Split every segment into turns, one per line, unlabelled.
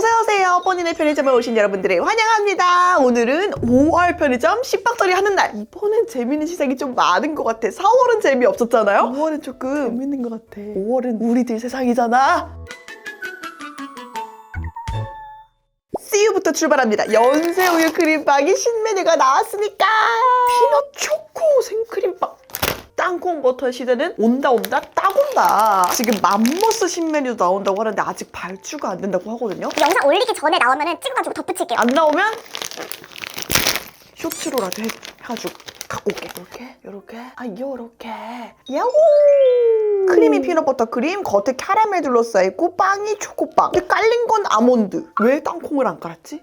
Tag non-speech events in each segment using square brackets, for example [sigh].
어서오세요. 본인의 편의점에 오신 여러분들을 환영합니다. 오늘은 5월 편의점 10박터리 하는 날. 이번엔 재밌는 시장이 좀 많은 것 같아. 4월은 재미없었잖아요? 5월은 조금 재밌는 것 같아. 5월은 우리들 세상이잖아. CU부터 출발합니다. 연새우유 크림빵이 신메뉴가 나왔으니까 피넛 초코 생크림빵. 땅콩 버터 시대는 온다 온다 딱 온다. 지금 맘모스 신메뉴도 나온다고 하는데 아직 발주가 안 된다고 하거든요.
영상 올리기 전에 나오면은 찍어가지고 덧붙일게요.
안 나오면 쇼츠로라도 해, 해가지고 갖고 올게. 이렇게, 이렇게, 아 요렇게. 야호! 크리미 피넛버터 크림, 겉에 캐러멜 둘러싸 있고 빵이 초코빵. 근데 깔린 건 아몬드. 왜 땅콩을 안 깔았지?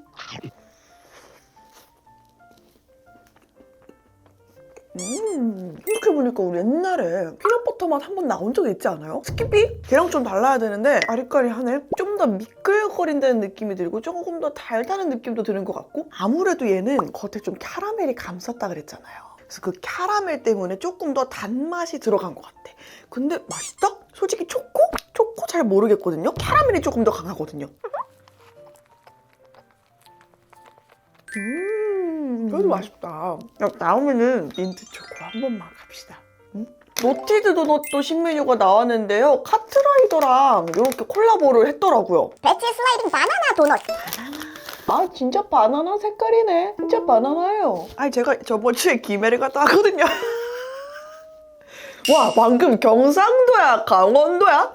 음, 이렇게 보니까 우리 옛날에 피넛버터 맛 한 번 나온 적 있지 않아요? 스키피? 걔랑 좀 달라야 되는데 아리까리하네. 좀 더 미끌거린다는 느낌이 들고 조금 더 달다는 느낌도 드는 것 같고 아무래도 얘는 겉에 좀 캐러멜이 감쌌다 그랬잖아요. 그래서 그 캐러멜 때문에 조금 더 단맛이 들어간 것 같아. 근데 맛있다? 솔직히 초코? 초코 잘 모르겠거든요. 캐러멜이 조금 더 강하거든요. 음, 그래도 맛있다. 야, 나오면은 민트 초코 한 번만 갑시다. 응? 노티드 도넛도 신메뉴가 나왔는데요. 카트라이더랑 이렇게 콜라보를 했더라고요.
배치 슬라이딩 바나나 도넛.
아 진짜 바나나 색깔이네. 진짜 바나나예요. 아니 제가 저번 주에 김해를 갔다 왔거든요. [laughs] 와 방금 경상도야 강원도야?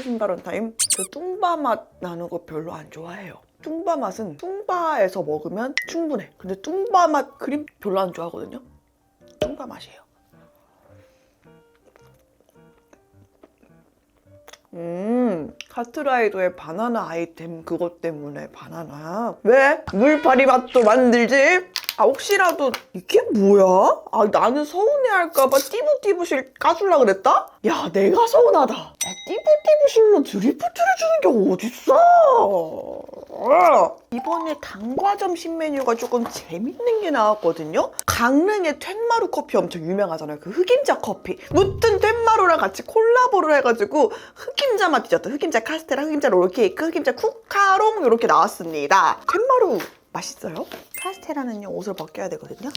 소신 발언 타임. 저 뚱바 맛 나는 거 별로 안 좋아해요. 뚱바 맛은 뚱바에서 먹으면 충분해. 근데 뚱바 맛 크림 별로 안 좋아하거든요. 뚱바 맛이에요. 음, 카트라이더의 바나나 아이템 그것 때문에 바나나. 왜? 물파리 맛도 만들지? 아, 혹시라도 이게 뭐야? 아, 나는 서운해할까봐 띠부띠부실 까줄라 그랬다? 야, 내가 서운하다. 야, 띠부띠부실로 드리프트를 주는 게 어딨어? 아, 이번에 당과점 신메뉴가 조금 재밌는 게 나왔거든요? 강릉의 텐마루 커피 엄청 유명하잖아요. 그 흑임자 커피. 무튼 텐마루랑 같이 콜라보를 해가지고 흑임자 맛 디저트, 흑임자 카스테라, 흑임자 롤케이크, 흑임자 쿠카롱 이렇게 나왔습니다. 텐마루 맛있어요? 카스테라는요 옷을 벗겨야 되거든요.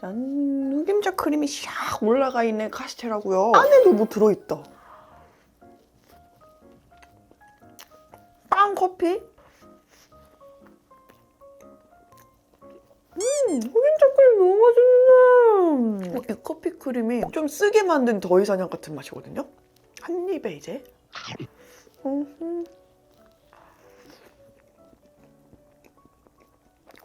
짠 흑임자 크림이 샥 올라가 있는 카스테라고요. 안에도 뭐 들어있다. 빵 커피? 음, 흑임자 크림 너무 맛있네. 어, 이 커피 크림이 좀 쓰게 만든 더위사냥 같은 맛이거든요. 한 입에 이제.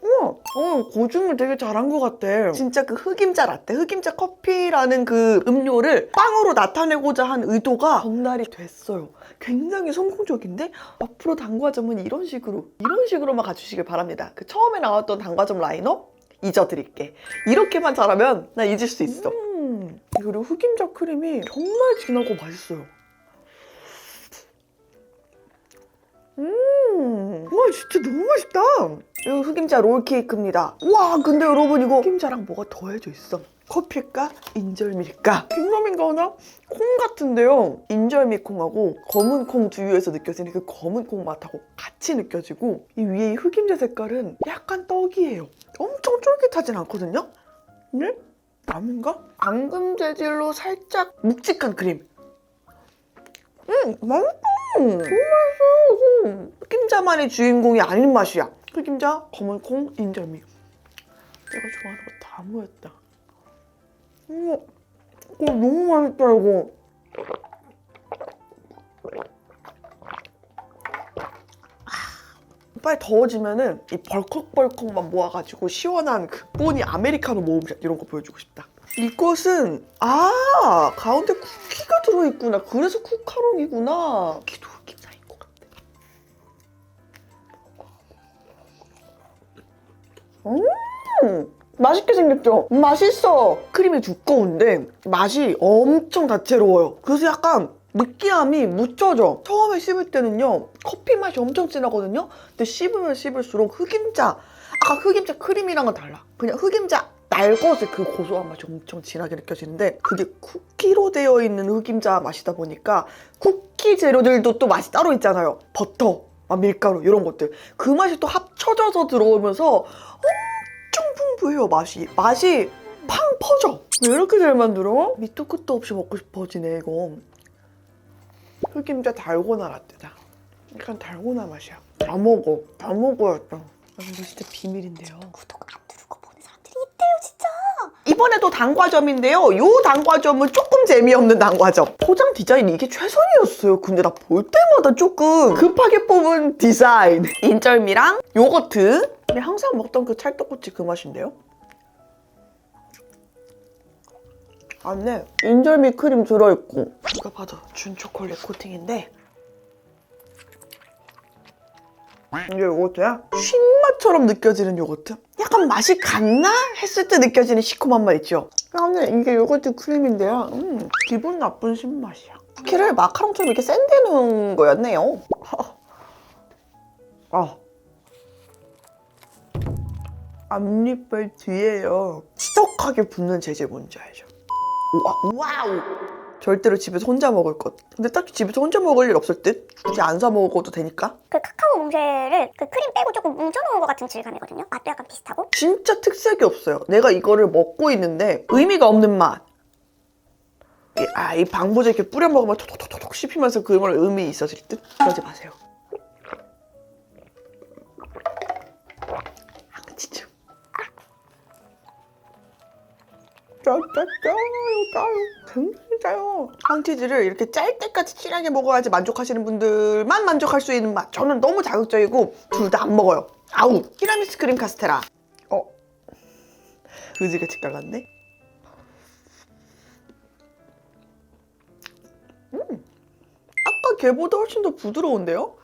우와, 어, 고증을 되게 잘한 것 같아. 진짜 그 흑임자 라떼, 흑임자 커피라는 그 음료를 빵으로 나타내고자 한 의도가 전달이 됐어요. 굉장히 성공적인데 앞으로 단과점은 이런 식으로, 이런 식으로만 가주시길 바랍니다. 그 처음에 나왔던 단과점 라인업 잊어드릴게. 이렇게만 잘하면 나 잊을 수 있어. 음, 그리고 흑임자 크림이 정말 진하고 맛있어요. 음, 와 진짜 너무 맛있다. 이거 흑임자 롤케이크입니다. 와 근데 여러분 이거 흑임자랑 뭐가 더해져 있어. 커피일까? 인절미일까? 킹덤인가 하나? 콩 같은데요. 인절미 콩하고 검은 콩 두유에서 느껴지는 그 검은 콩 맛하고 같이 느껴지고 이 위에 이 흑임자 색깔은 약간 떡이에요. 엄청 쫄깃하진 않거든요. 네? 아닌가? 방금 재질로 살짝 묵직한 크림. 음, 맛있어. 너무 맛있어. 음. 흑임자만의 주인공이 아닌 맛이야. 흑임자, 검은콩, 인절미. 내가 좋아하는 거 다 모였다. 우와, 이거 너무 맛있다 이거. 아, 빨리 더워지면은 이 벌컥벌컥만 모아가지고 시원한 그 뽀니 아메리카노 모음샷 이런 거 보여주고 싶다. 이것은 아 가운데 쿠키가 들어있구나. 그래서 쿠카롱이구나. 쿠키도 음 맛있게 생겼죠? 맛있어. 크림이 두꺼운데 맛이 엄청 다채로워요. 그래서 약간 느끼함이 묻혀져. 처음에 씹을 때는요 커피 맛이 엄청 진하거든요. 근데 씹으면 씹을수록 흑임자 아까 흑임자 크림이랑은 달라. 그냥 흑임자 날것의 그 고소한 맛이 엄청 진하게 느껴지는데 그게 쿠키로 되어 있는 흑임자 맛이다 보니까 쿠키 재료들도 또 맛이 따로 있잖아요. 버터, 막 밀가루 이런 것들. 그 맛이 또 합쳐져서 들어오면서 엄청 풍부해요 맛이. 맛이 팡 퍼져. 왜 이렇게 잘 만들어? 밑도 끝도 없이 먹고 싶어지네 이거. 흑임자 달고나 라떼다. 약간 달고나 맛이야. 다 먹어. 다 먹어야겠다. 아, 이거 진짜 비밀인데요.
구독 안 누르고 보는 사람들이 있대요 진짜.
이번에도 단과점인데요. 요 단과점은 조금 재미없는 단과점. 포장 디자인 이게 최선이었어요. 근데 나 볼 때마다 조금 급하게 뽑은 디자인. [laughs] 인절미랑 요거트. 근데 항상 먹던 그 찰떡꼬치 그 맛인데요. 안에 인절미 크림 들어있고 누가 봐도 준 초콜릿 코팅인데 이게 요거트야? 쉰맛처럼 느껴지는 요거트? 약간 맛이 갔나? 했을 때 느껴지는 시큼한 맛 있죠? 근데 이게 요거트 크림인데요. 음, 기분 나쁜 신맛이야. 쿠키를 마카롱처럼 이렇게 샌드는 거였네요. [laughs] 아. 앞니빨 뒤에요. 치덕하게 붙는 재질 뭔지 알죠? 와, 와우! 절대로 집에서 혼자 먹을 것. 근데 딱히 집에서 혼자 먹을 일 없을 듯? 굳이 안 사 먹어도 되니까?
그 카카오 몽쉘을 그 크림 빼고 조금 뭉쳐놓은 것 같은 질감이거든요. 맛도 약간 비슷하고.
진짜 특색이 없어요. 내가 이거를 먹고 있는데 의미가 없는 맛. 이- 아, 이 방부제 이렇게 뿌려 먹으면 톡톡톡톡 씹히면서 그걸 의미 있어질 듯? 그러지 마세요. 굉장히 짜요. 황치즈를 이렇게 짤 때까지 진하게 먹어야지 만족하시는 분들만 만족할 수 있는 맛. 저는 너무 자극적이고 둘 다 안 먹어요. 아우. 티라미수 크림 카스테라. 어. 그지같이 깔랐네. 음. 아까 걔보다 훨씬 더 부드러운데요?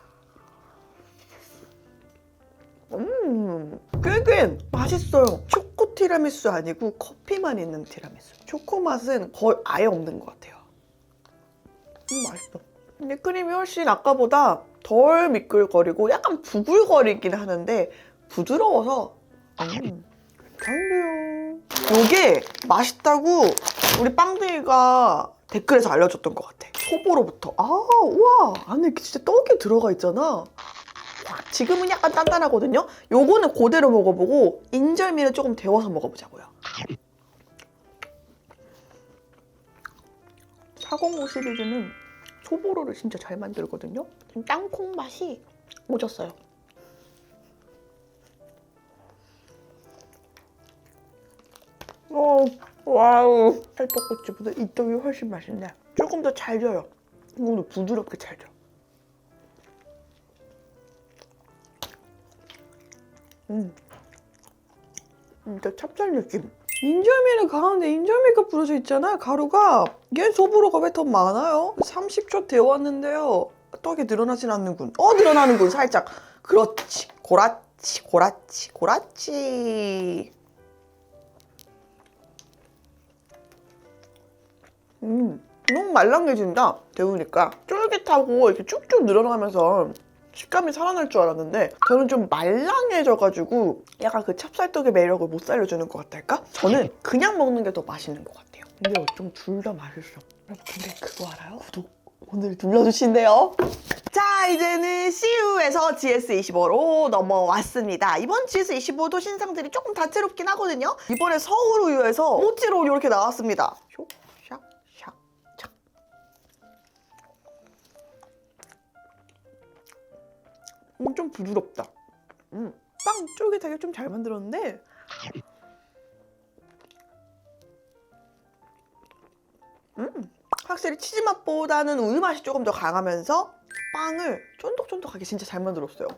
음, 꽤꽤 맛있어요. 티라미수 아니고 커피만 있는 티라미수. 초코 맛은 거의 아예 없는 것 같아요. 음, 맛있어. 근데 크림이 훨씬 아까보다 덜 미끌거리고 약간 부글거리긴 하는데 부드러워서 음, 괜찮네요. 이게 맛있다고 우리 빵둥이가 댓글에서 알려줬던 것 같아. 초보로부터. 아, 우와. 안에 진짜 떡이 들어가 있잖아. 지금은 약간 단단하거든요. 요거는 그대로 먹어보고 인절미는 조금 데워서 먹어보자고요. 405 시리즈는 초보로를 진짜 잘 만들거든요. 땅콩 맛이 오졌어요. 어, 와우. 찰떡꼬치보다 이 떡이 훨씬 맛있네. 조금 더 잘 져요. 이거는 부드럽게 잘 져. 음. 진짜 찹쌀 느낌. 인절미는 가운데 인절미가 뿌려져 있잖아. 가루가. 얘 소보로가 왜 더 많아요? 30초 데웠는데요. 떡이 늘어나진 않는군. 어, 늘어나는군, 살짝. 그렇지. 고라치, 고라치, 고라치. 음, 너무 말랑해진다. 데우니까. 쫄깃하고 이렇게 쭉쭉 늘어나면서 식감이 살아날 줄 알았는데 저는 좀 말랑해져가지고 약간 그 찹쌀떡의 매력을 못 살려주는 것 같달까? 저는 그냥 먹는 게 더 맛있는 것 같아요. 근데 어쩜 둘 다 맛있어. 근데 그거 알아요? 구독 오늘 눌러주신대요. 자 이제는 CU에서 GS25로 넘어왔습니다. 이번 GS25도 신상들이 조금 다채롭긴 하거든요. 이번에 서울 우유에서 모찌로 이렇게 나왔습니다. 음, 좀 부드럽다. 음, 빵 쫄깃하게 좀 잘 만들었는데 음, 확실히 치즈 맛보다는 우유 맛이 조금 더 강하면서 빵을 쫀득쫀득하게 진짜 잘 만들었어요.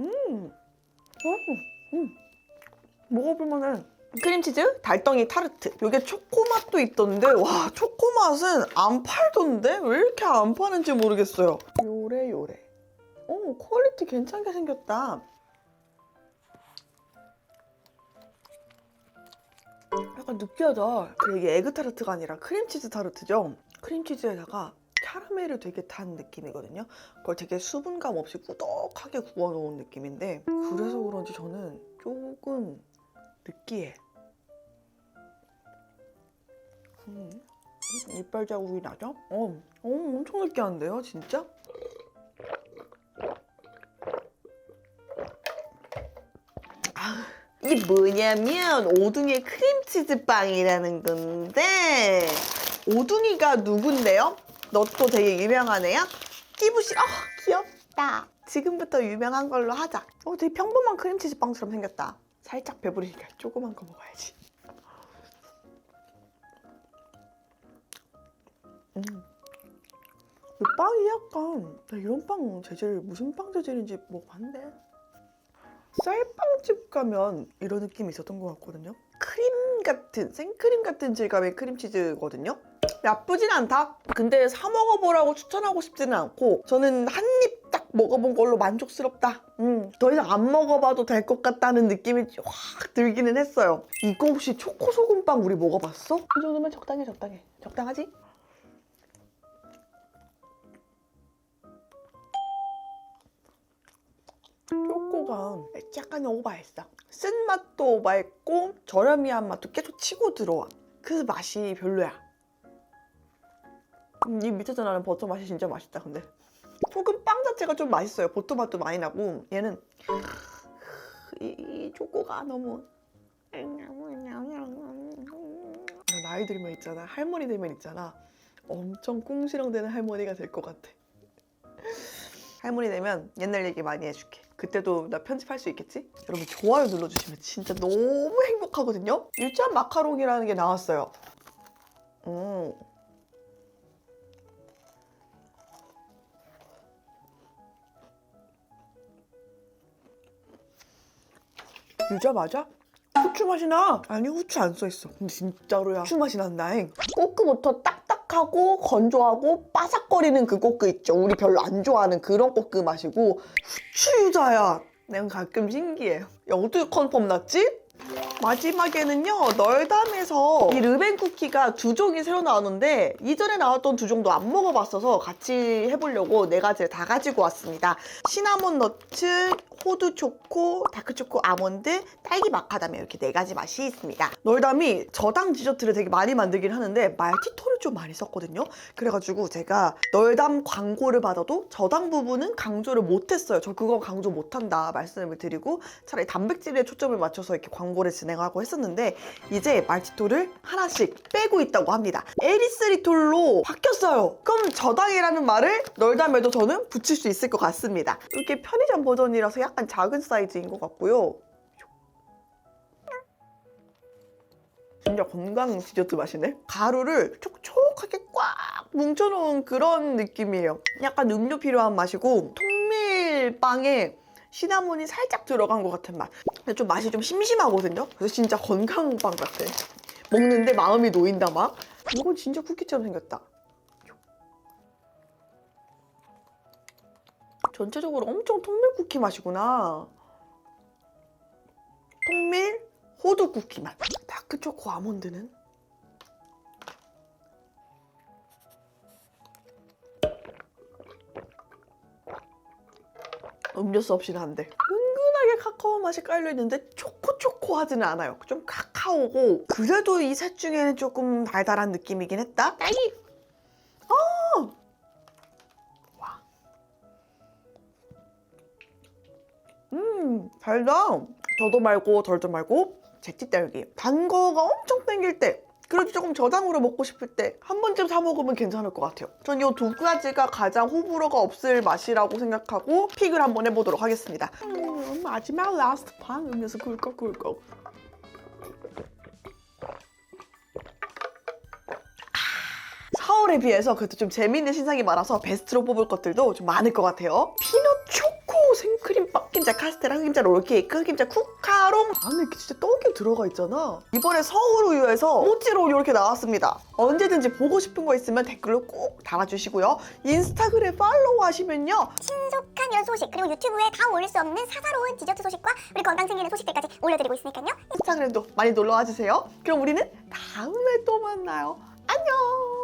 음, 음, 음. 먹어볼만해. 크림치즈 달덩이 타르트. 이게 초코맛도 있던데 와 초코맛은 안 팔던데 왜 이렇게 안 파는지 모르겠어요. 요래 요래. 오 퀄리티 괜찮게 생겼다. 약간 느끼하다. 이게 에그 타르트가 아니라 크림치즈 타르트죠. 크림치즈에다가 캐러멜을 되게 탄 느낌이거든요. 그걸 되게 수분감 없이 꾸덕하게 구워놓은 느낌인데 그래서 그런지 저는 조금 느끼해. 음, 이빨 자국이 나죠? 어, 어, 엄청 느끼한데요, 진짜? 아, 이게 뭐냐면 오둥이 크림치즈 빵이라는 건데 오둥이가 누군데요? 너 또 되게 유명하네요? 끼부시, 아 귀엽다. 지금부터 유명한 걸로 하자. 어, 되게 평범한 크림치즈 빵처럼 생겼다. 살짝 배부르니까 조그만 거 먹어야지. 음. 이 빵이 약간 나 이런 빵 재질 무슨 빵 재질인지 먹어봤는데 쌀빵집 가면 이런 느낌이 있었던 것 같거든요. 크림 같은 생크림 같은 질감의 크림치즈거든요. 나쁘진 않다. 근데 사 먹어보라고 추천하고 싶지는 않고 저는 한 입 딱 먹어본 걸로 만족스럽다. 음, 더 이상 안 먹어봐도 될 것 같다는 느낌이 확 들기는 했어요. 이거 혹시 초코 소금빵 우리 먹어봤어? 이 정도면 적당해 적당해. 적당하지? 초코가 약간 오버했어. 쓴맛도 오버했고 저렴이한 맛도 계속 치고 들어와. 그 맛이 별로야. 음, 이 밑에서 나는 버터 맛이 진짜 맛있다 근데. 소금 빵 자체가 좀 맛있어요. 버터 맛도 많이 나고 얘는 이, 이 초코가 너무 나이 들면 있잖아 할머니 되면 있잖아 엄청 꿍시렁대는 할머니가 될 것 같아. 할머니 되면 옛날 얘기 많이 해줄게. 그때도 나 편집할 수 있겠지? 여러분 좋아요 눌러주시면 진짜 너무 행복하거든요? 유치한 마카롱이라는 게 나왔어요. 음. 유자 맞아? 후추 맛이 나. 아니 후추 안 써 있어. 근데 진짜로야. 후추 맛이 난다잉. 꼬끄부터 딱 딱하고 건조하고 바삭거리는 그 꼬끄 있죠. 우리 별로 안 좋아하는 그런 꼬끄 맛이고 후추 유자야. 내가 가끔 신기해. 야 어떻게 컨펌 났지? 마지막에는요 널담에서 이 르벤 쿠키가 두 종이 새로 나오는데 이전에 나왔던 두 종도 안 먹어봤어서 같이 해보려고 네 가지를 다 가지고 왔습니다 시나몬 너츠, 호두 초코, 다크 초코 아몬드, 딸기 마카다미아 이렇게 네 가지 맛이 있습니다 널담이 저당 디저트를 되게 많이 만들긴 하는데 말티토를 좀 많이 썼거든요 그래가지고 제가 널담 광고를 받아도 저당 부분은 강조를 못했어요 저 그거 강조 못한다 말씀을 드리고 차라리 단백질에 초점을 맞춰서 이렇게 광고를 진행하고 했었는데 이제 말티토를 하나씩 빼고 있다고 합니다. 에리스리톨로 바뀌었어요. 그럼 저당이라는 말을 널담에도 저는 붙일 수 있을 것 같습니다. 이렇게 편의점 버전이라서 약간 작은 사이즈인 것 같고요. 진짜 건강 디저트 맛이네. 가루를 촉촉하게 꽉 뭉쳐놓은 그런 느낌이에요. 약간 음료 필요한 맛이고 통밀빵에 시나몬이 살짝 들어간 것 같은 맛. 근데 좀 맛이 좀 심심하거든요. 그래서 진짜 건강빵 같아. 먹는데 마음이 놓인다 막. 이건 진짜 쿠키처럼 생겼다. 전체적으로 엄청 통밀 쿠키 맛이구나. 통밀 호두 쿠키 맛. 다크 초코 아몬드는 음료수 없이는 안 돼. 은근하게 카카오 맛이 깔려있는데 초코초코하지는 않아요. 좀 카카오고 그래도 이 셋 중에는 조금 달달한 느낌이긴 했다. 딸기! 달다. 더도 말고 덜도 말고 제티딸기. 단 거가 엄청 땡길 때 그래도 조금 저당으로 먹고 싶을 때 한 번쯤 사 먹으면 괜찮을 것 같아요. 전 이 두 가지가 가장 호불호가 없을 맛이라고 생각하고 픽을 한번 해보도록 하겠습니다. 음, 마지막 라스트 판 음료수 꿀꺽꿀꺽. 서울에 비해서 그래도 좀 재밌는 신상이 많아서 베스트로 뽑을 것들도 좀 많을 것 같아요. 피넛 초 코 생크림빵, 흑임자 카스테라, 흑임자 롤케이크, 흑임자 쿠카롱 안에 이렇게 진짜 떡이 들어가 있잖아. 이번에 서울우유에서 모찌로 이렇게 나왔습니다. 언제든지 보고 싶은 거 있으면 댓글로 꼭 달아주시고요. 인스타그램 팔로우 하시면요.
신속한 이런 소식 그리고 유튜브에 다 올릴 수 없는 사사로운 디저트 소식과 우리 건강 생기는 소식들까지 올려드리고 있으니까요.
인스타그램도 많이 놀러와 주세요. 그럼 우리는 다음에 또 만나요. 안녕!